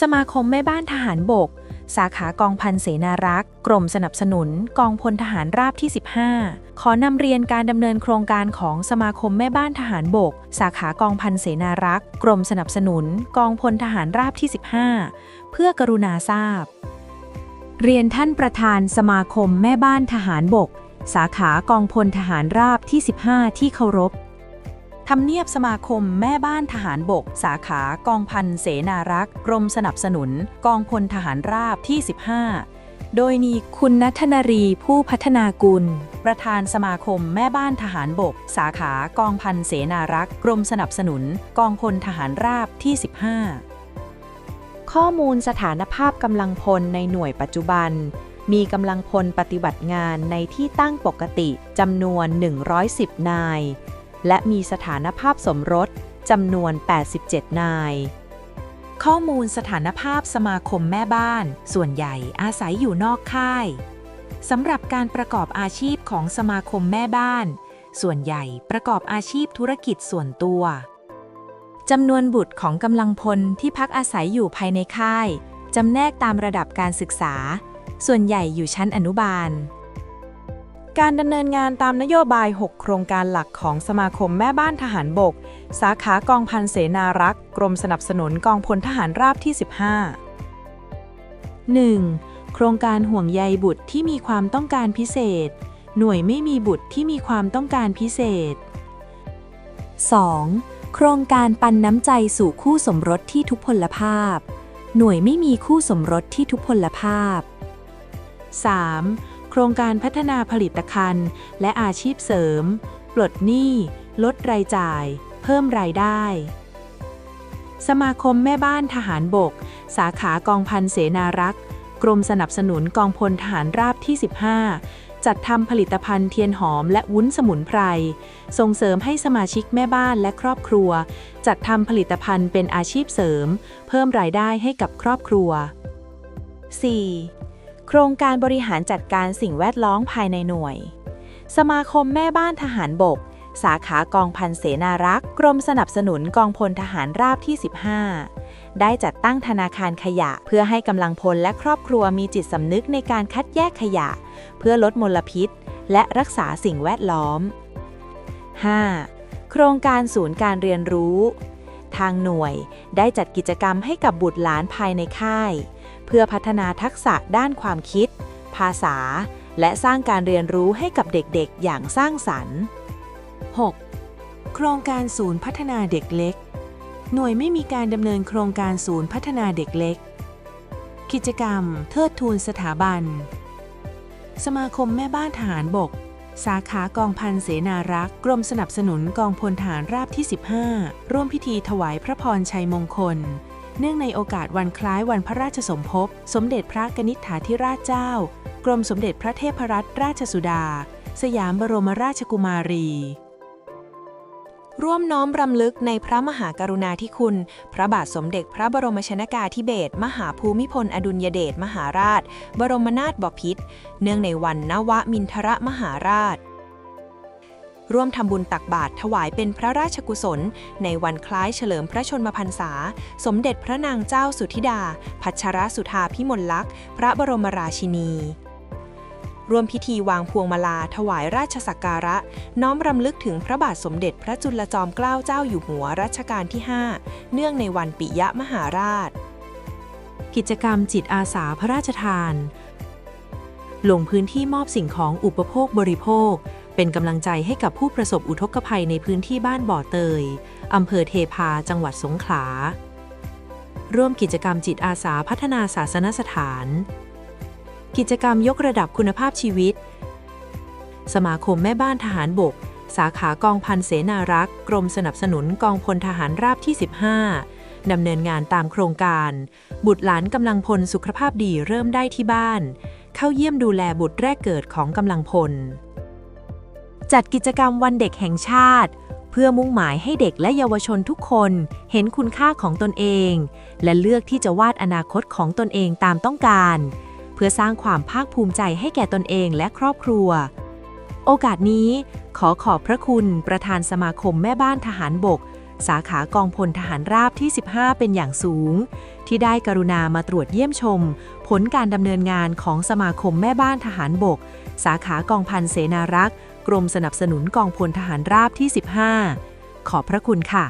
สมาคมแม่บ้านทหารบก สาขากองพันเสนารักษ์ กรมสนับสนุน กองพลทหารราบที่ 15 ขอนำเรียนการดำเนินโครงการของสมาคมแม่บ้านทหารบก สาขากองพันเสนารักษ์ กรมสนับสนุน กองพลทหารราบที่ 15 เพื่อกรุณาทราบ เรียนท่านประธานสมาคมแม่บ้านทหารบก สาขากองพลทหารราบที่ 15 ที่เคารพ ทำเนียบสมาคมแม่บ้านทหารบก สาขากองพันเสนารักษ์กรมสนับสนุน กองพลทหารราบที่ 15 โดยมีคุณนัทนารีผู้พัฒนากุล ประธานสมาคมแม่บ้านทหารบก สาขากองพันเสนารักษ์กรมสนับสนุน กองพลทหารราบที่ 15 ข้อมูลสถานภาพกำลังพลในหน่วยปัจจุบันมีกำลังพลปฏิบัติงานในที่ตั้งปกติจำนวน 110 นาย และมีสถานภาพสมรสจำนวน 87 นาย ข้อมูลสถานภาพสมาคมแม่บ้าน ส่วนใหญ่อาศัยอยู่นอกค่ายสำหรับการประกอบอาชีพของสมาคมแม่บ้าน ส่วนใหญ่ประกอบอาชีพธุรกิจส่วนตัวจำนวนบุตรของกำลังพลที่พักอาศัยอยู่ภายในค่ายจำแนกตามระดับการศึกษา ส่วนใหญ่อยู่ชั้นอนุบาล การดำเนินงานตามนโยบาย 6 โครงการหลักของสมาคมแม่บ้านทหารบก สาขากองพันเสนารักษ์กรมสนับสนุนกองพลทหารราบที่ 15 1. โครงการห่วงใยบุตรที่มีความต้องการพิเศษ หน่วยไม่มีบุตรที่มีความต้องการพิเศษ 2. โครงการปันน้ำใจสู่คู่สมรสที่ทุพพลภาพ หน่วยไม่มีคู่สมรสที่ทุพพลภาพ 3. โครงการพัฒนาผลิตภัณฑ์ และอาชีพเสริม ปลดหนี้ ลดรายจ่าย เพิ่มรายได้ สมาคมแม่บ้านทหารบก สาขากองพันเสนารักษ์ กรมสนับสนุนกองพลทหารราบที่ 15 จัดทำผลิตภัณฑ์เทียนหอมและวุ้นสมุนไพร ส่งเสริมให้สมาชิกแม่บ้านและครอบครัว จัดทำผลิตภัณฑ์เป็นอาชีพเสริม เพิ่มรายได้ให้กับครอบครัว 4. โครงการบริหารจัดการสิ่งแวดล้อมภายในหน่วย สมาคมแม่บ้านทหารบก สาขากองพันเสนารักษ์กรมสนับสนุนกองพลทหารราบที่ 15 ได้จัดตั้งธนาคารขยะ เพื่อให้กำลังพลและครอบครัวมีจิตสำนึกในการคัดแยกขยะ เพื่อลดมลพิษ และรักษาสิ่งแวดล้อม 5. โครงการศูนย์การเรียนรู้ ทางหน่วยได้จัดกิจกรรมให้กับบุตรหลานภายในค่าย เพื่อพัฒนาทักษะด้านความคิด ภาษา และสร้างการเรียนรู้ให้กับเด็กๆ อย่างสร้างสรรค์ 6. โครงการศูนย์พัฒนาเด็กเล็ก หน่วยไม่มีการดำเนินโครงการศูนย์พัฒนาเด็กเล็ก กิจกรรม เทิดทูนสถาบัน สมาคมแม่บ้านทหารบก สาขากองพันเสนารักษ์กรมสนับสนุนกองพลทหารราบที่ 15 ร่วมพิธีถวายพระพรชัยมงคล เนื่องในโอกาสวันคล้ายวันพระราชสมภพ สมเด็จพระกนิษฐาธิราชเจ้า กรมสมเด็จพระเทพรัตนราชสุดา สยามบรมราชกุมารี ร่วมน้อมรำลึกในพระมหากรุณาธิคุณ พระบาทสมเด็จพระบรมชนากาธิเบศรมหาภูมิพลอดุลยเดชมหาราช บรมนาถบพิตรเนื่องในวันนวมินทรมหาราช ร่วมทำบุญตักบาตรถวายเป็นพระราชกุศล ในวันคล้ายเฉลิมพระชนมพรรษา สมเด็จพระนางเจ้าสุธิดา พัชรสุธาพิมลลักษณ์ พระบรมราชินีร่วมพิธีวางพวงมาลาถวายราชสักการะ น้อมรำลึกถึงพระบาทสมเด็จพระจุลจอมเกล้าเจ้าอยู่หัวรัชกาลที่ 5 เนื่องในวันปิยมหาราช กิจกรรมจิตอาสาพระราชทาน ลงพื้นที่มอบสิ่งของอุปโภคบริโภค เป็นกำลังใจให้กับผู้ประสบอุทกภัยในพื้นที่บ้านบ่อเตยอำเภอเทพา จังหวัดสงขลา ร่วมกิจกรรมจิตอาสาพัฒนาศาสนสถาน กิจกรรมยกระดับคุณภาพชีวิต สมาคมแม่บ้านทหารบก สาขากองพันเสนารักษ์ กรมสนับสนุนกองพลทหารราบที่ 15 ดำเนินงานตามโครงการ บุตรหลานกำลังพลสุขภาพดีเริ่มได้ที่บ้าน เข้าเยี่ยมดูแลบุตรแรกเกิดของกำลังพล จัดกิจกรรมวันเด็กแห่งชาติ เพื่อมุ่งหมายให้เด็กและเยาวชนทุกคนเห็นคุณค่าของตนเอง และเลือกที่จะวาดอนาคตของตนเองตามต้องการ เพื่อสร้างความภาคภูมิใจให้แก่ตนเองและครอบครัว โอกาสนี้ ขอขอบพระคุณประธานสมาคมแม่บ้านทหารบก สาขากองพลทหารราบที่ 15 เป็นอย่างสูง ที่ได้กรุณามาตรวจเยี่ยมชม ผลการดำเนินงานของสมาคมแม่บ้านทหารบก สาขากองพันเสนารักษ์ กรมสนับสนุนกองพลทหารราบที่ 15 ขอบพระคุณค่ะ